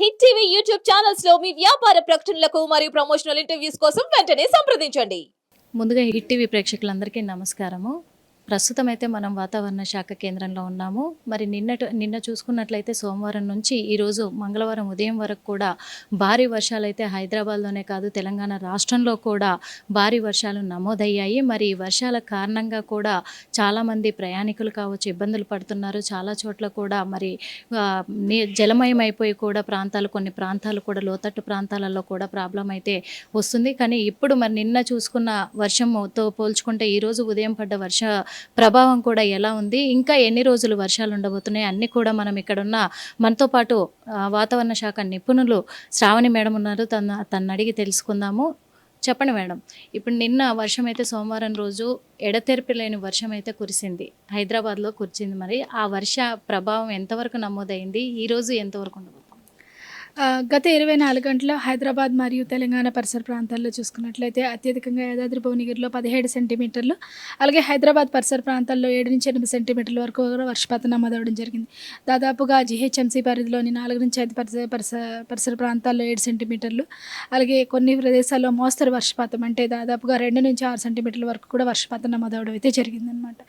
Hit TV YouTube ఛానల్స్లో మీ వ్యాపార ప్రకటనలకు మరియు ప్రమోషనల్ ఇంటర్వ్యూస్ కోసం వెంటనే సంప్రదించండి. ముందుగా హిట్ టీవీ ప్రేక్షకులందరికీ నమస్కారము. ప్రస్తుతం అయితే మనం వాతావరణ శాఖ కేంద్రంలో ఉన్నాము. మరి నిన్నటి నిన్న చూసుకున్నట్లయితే సోమవారం నుంచి ఈరోజు మంగళవారం ఉదయం వరకు కూడా భారీ వర్షాలు అయితే హైదరాబాద్లోనే కాదు తెలంగాణ రాష్ట్రంలో కూడా భారీ వర్షాలు నమోదయ్యాయి. మరి ఈ వర్షాల కారణంగా కూడా చాలామంది ప్రయాణికులు కావచ్చు ఇబ్బందులు పడుతున్నారు. చాలా చోట్ల కూడా మరి జలమయమైపోయి జలమయం అయిపోయి కూడా ప్రాంతాలు కొన్ని ప్రాంతాలు కూడా లోతట్టు ప్రాంతాలలో కూడా ప్రాబ్లం అయితే వస్తుంది. కానీ ఇప్పుడు మరి నిన్న చూసుకున్న వర్షంతో పోల్చుకుంటే ఈరోజు ఉదయం పడ్డ వర్ష ప్రభావం కూడా ఎలా ఉంది? ఇంకా ఎన్ని రోజులు వర్షాలు ఉండబోతున్నాయి? అన్నీ కూడా మనం ఇక్కడున్న మనతో పాటు వాతావరణ శాఖ నిపుణులు శ్రావణి మేడం ఉన్నారు. తన తను అడిగి తెలుసుకుందాము. చెప్పండి మేడం. ఇప్పుడు నిన్న వర్షం అయితే సోమవారం రోజు ఎడతెరిపి లేని వర్షం అయితే కురిసింది. హైదరాబాద్లో కురిసింది మరి. ఆ వర్ష ప్రభావం ఎంతవరకు నమోదైంది? ఈ రోజు ఎంతవరకు ఉండబోతుంది? గత ఇరవై నాలుగు గంటల హైదరాబాద్ మరియు తెలంగాణ పరిసర ప్రాంతాల్లో చూసుకున్నట్లయితే అత్యధికంగా యాదాద్రి భువనగిరిలో పదిహేడు సెంటీమీటర్లు అలాగే హైదరాబాద్ పరిసర ప్రాంతాల్లో ఏడు నుంచి ఎనిమిది సెంటీమీటర్ల వరకు కూడా వర్షపాతం నమోదవడం జరిగింది. దాదాపుగా జిహెచ్ఎంసీ పరిధిలోని నాలుగు నుంచి ఐదు పరిసర పరిసర పరిసర ప్రాంతాల్లో ఏడు సెంటీమీటర్లు అలాగే కొన్ని ప్రదేశాల్లో మోస్తరు వర్షపాతం అంటే దాదాపుగా రెండు నుంచి ఆరు సెంటీమీటర్ల వరకు కూడా వర్షపాతం నమోదవడం అయితే జరిగిందనమాట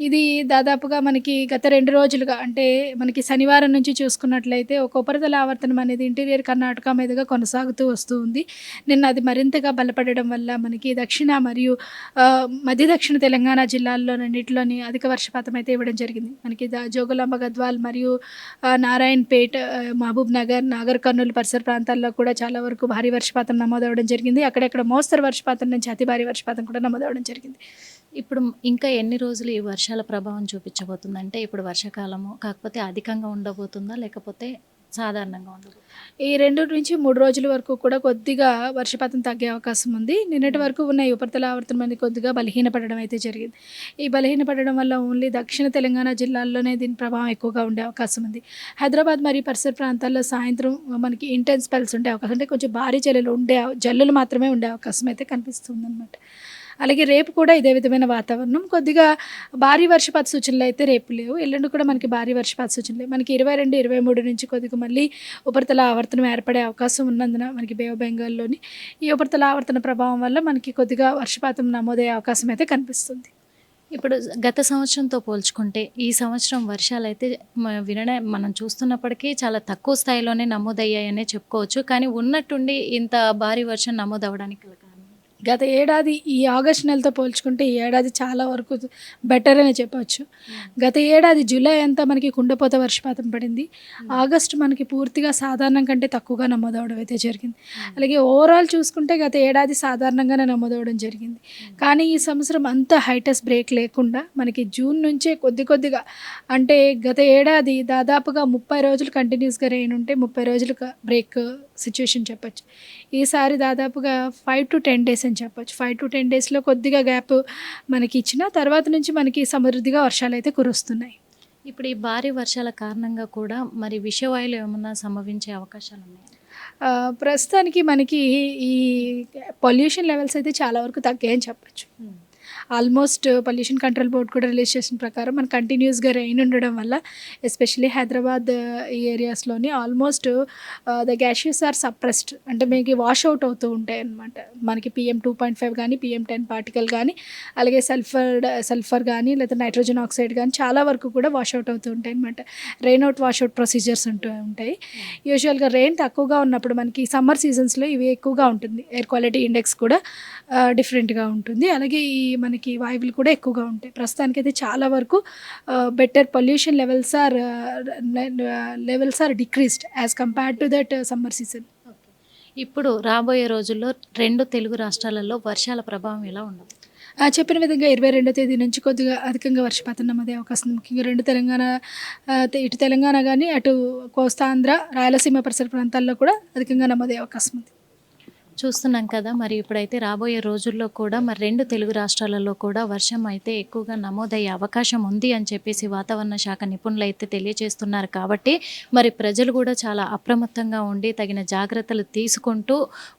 ఇది దాదాపుగా మనకి గత రెండు రోజులుగా అంటే మనకి శనివారం నుంచి చూసుకున్నట్లయితే ఒక ఉపరితల ఆవర్తనం అనేది ఇంటీరియర్ కర్ణాటక మీదుగా కొనసాగుతూ వస్తూ ఉంది. నిన్న అది మరింతగా బలపడడం వల్ల మనకి దక్షిణ మరియు మధ్య దక్షిణ తెలంగాణ జిల్లాల్లోనన్నింటిలోని అధిక వర్షపాతం అయితే ఇవ్వడం జరిగింది. మనకి దా- జోగులాంబ గద్వాల్ మరియు నారాయణపేట్ మహబూబ్ నగర్ నాగర్ కర్నూలు పరిసర ప్రాంతాల్లో కూడా చాలా వరకు భారీ వర్షపాతం నమోదవడం జరిగింది. అక్కడక్కడ మోస్తరు వర్షపాతం నుంచి అతి భారీ వర్షపాతం కూడా నమోదవడం జరిగింది. ఇప్పుడు ఇంకా ఎన్ని రోజులు ఈ వర్షం వర్షాల ప్రభావం చూపించబోతుంది అంటే ఇప్పుడు వర్షాకాలము. కాకపోతే అధికంగా ఉండబోతుందా? లేకపోతే సాధారణంగా ఉండదు ఈ రెండు నుంచి మూడు రోజుల వరకు కూడా కొద్దిగా వర్షపాతం తగ్గే అవకాశం ఉంది. నిన్నటి వరకు ఉన్న ఈ ఉపరితల ఆవర్తనం అనేది కొద్దిగా బలహీనపడడం అయితే జరిగింది. ఈ బలహీనపడడం వల్ల ఓన్లీ దక్షిణ తెలంగాణ జిల్లాల్లోనే దీని ప్రభావం ఎక్కువగా ఉండే అవకాశం ఉంది. హైదరాబాద్ మరియు పరిసర ప్రాంతాల్లో సాయంత్రం మనకి ఇంటెన్స్ పల్స్ ఉండే అవకాశం. అంటే కొంచెం భారీ జల్లులు ఉండే జల్లులు మాత్రమే ఉండే అవకాశం అయితే కనిపిస్తుంది అనమాట అలాగే రేపు కూడా ఇదే విధమైన వాతావరణం. కొద్దిగా భారీ వర్షపాత సూచనలు అయితే రేపు లేవు. ఎల్లుండి కూడా మనకి భారీ వర్షపాత సూచనలు. లేవు మనకి ఇరవై రెండు ఇరవై మూడు నుంచి కొద్దిగా మళ్ళీ ఉపరితల ఆవర్తనం ఏర్పడే అవకాశం ఉన్నందున మనకి బే ఆఫ్ బెంగాల్లోని ఈ ఉపరితల ఆవర్తన ప్రభావం వల్ల మనకి కొద్దిగా వర్షపాతం నమోదయ్యే అవకాశం అయితే కనిపిస్తుంది. ఇప్పుడు గత సంవత్సరంతో పోల్చుకుంటే ఈ సంవత్సరం వర్షాలు అయితే వినడం మనం చూస్తున్నప్పటికీ చాలా తక్కువ స్థాయిలోనే నమోదయ్యాయనే చెప్పుకోవచ్చు. కానీ ఉన్నట్టుండి ఇంత భారీ వర్షం నమోదవడానికి గల గత ఏడాది ఈ ఆగస్ట్ నెలతో పోల్చుకుంటే ఈ ఏడాది చాలా వరకు బెటర్ అని చెప్పవచ్చు గత ఏడాది జూలై అంతా మనకి కుండపోత వర్షపాతం పడింది. ఆగస్ట్ మనకి పూర్తిగా సాధారణం కంటే తక్కువగా నమోదవడం అయితే జరిగింది. అలాగే ఓవరాల్ చూసుకుంటే గత ఏడాది సాధారణంగానే నమోదవడం జరిగింది. కానీ ఈ సంవత్సరం అంత హైటెస్ బ్రేక్ లేకుండా మనకి జూన్ నుంచే కొద్ది కొద్దిగా అంటే గత ఏడాది దాదాపుగా ముప్పై రోజులు కంటిన్యూస్గా రెయిన్ ఉంటే ముప్పై రోజులు బ్రేక్ సిచ్యువేషన్ చెప్పొచ్చు. ఈసారి దాదాపుగా ఫైవ్ టు టెన్ డేస్ అని చెప్పొచ్చు. ఫైవ్ టు టెన్ డేస్లో కొద్దిగా గ్యాప్ మనకి ఇచ్చిన తర్వాత నుంచి మనకి సమృద్ధిగా వర్షాలు అయితే కురుస్తున్నాయి. ఇప్పుడు ఈ భారీ వర్షాల కారణంగా కూడా మరి విషవాయులు ఏమన్నా సంభవించే అవకాశాలు ఉన్నాయి ప్రస్తుతానికి మనకి ఈ పొల్యూషన్ లెవెల్స్ అయితే చాలా వరకు తగ్గాయని చెప్పొచ్చు. ఆల్మోస్ట్ పొల్యూషన్ కంట్రోల్ బోర్డ్ కూడా రిలీజ్ చేసిన ప్రకారం మన కంటిన్యూస్గా రెయిన్ ఉండడం వల్ల ఎస్పెషల్లీ హైదరాబాద్ ఈ ఏరియాస్లోని almost the gaseous are suppressed అంటే మీకు వాష్ అవుట్ అవుతూ ఉంటాయి అనమాట మనకి పిఎం టూ పాయింట్ ఫైవ్ కానీ పిఎం టెన్ పార్టికల్ కానీ అలాగే సల్ఫర్ సల్ఫర్ కానీ లేదా నైట్రోజన్ ఆక్సైడ్ కానీ చాలా వరకు కూడా వాష్ అవుట్ అవుతూ ఉంటాయి అనమాట rain out wash out procedures ఉంటూ ఉంటాయి. యూజువల్గా రెయిన్ తక్కువగా ఉన్నప్పుడు మనకి సమ్మర్ సీజన్స్లో ఇవి ఎక్కువగా ఉంటుంది. ఎయిర్ క్వాలిటీ ఇండెక్స్ కూడా డిఫరెంట్గా ఉంటుంది. అలాగే ఈ మన మనకి వాయువులు కూడా ఎక్కువగా ఉంటాయి. ప్రస్తుతానికి అయితే చాలా వరకు better pollution levels are levels are decreased as compared to that summer season ఇప్పుడు రాబోయే రోజుల్లో రెండు తెలుగు రాష్ట్రాలలో వర్షాల ప్రభావం ఎలా ఉండదు? చెప్పిన విధంగా ఇరవై రెండో తేదీ నుంచి కొద్దిగా అధికంగా వర్షపాతం నమోదే అవకాశం ఉంది. ముఖ్యంగా రెండు తెలంగాణ ఇటు తెలంగాణ కానీ అటు కోస్తాంధ్ర రాయలసీమ పరిసర ప్రాంతాల్లో కూడా అధికంగా నమోదే అవకాశం ఉంది. చూస్తున్నాం కదా మరి ఇప్పుడైతే రాబోయే రోజుల్లో కూడా మరి రెండు తెలుగు రాష్ట్రాలలో కూడా వర్షం అయితే ఎక్కువగా నమోదయ్యే అవకాశం ఉంది అని చెప్పేసి వాతావరణ శాఖ నిపుణులు అయితే తెలియజేస్తున్నారు. కాబట్టి మరి ప్రజలు కూడా చాలా అప్రమత్తంగా ఉండి తగిన జాగ్రత్తలు తీసుకుంటూ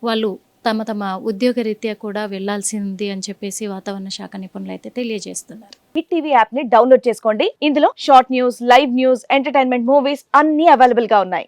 వాళ్ళు తమ తమ ఉద్యోగరీత్యా కూడా వెళ్ళాల్సింది అని చెప్పేసి వాతావరణ శాఖ నిపుణులు అయితే తెలియజేస్తున్నారు. హిట్ టీవీ యాప్ని డౌన్లోడ్ చేసుకోండి. ఇందులో short news live news entertainment movies అన్ని అవైలబుల్గా ఉన్నాయి.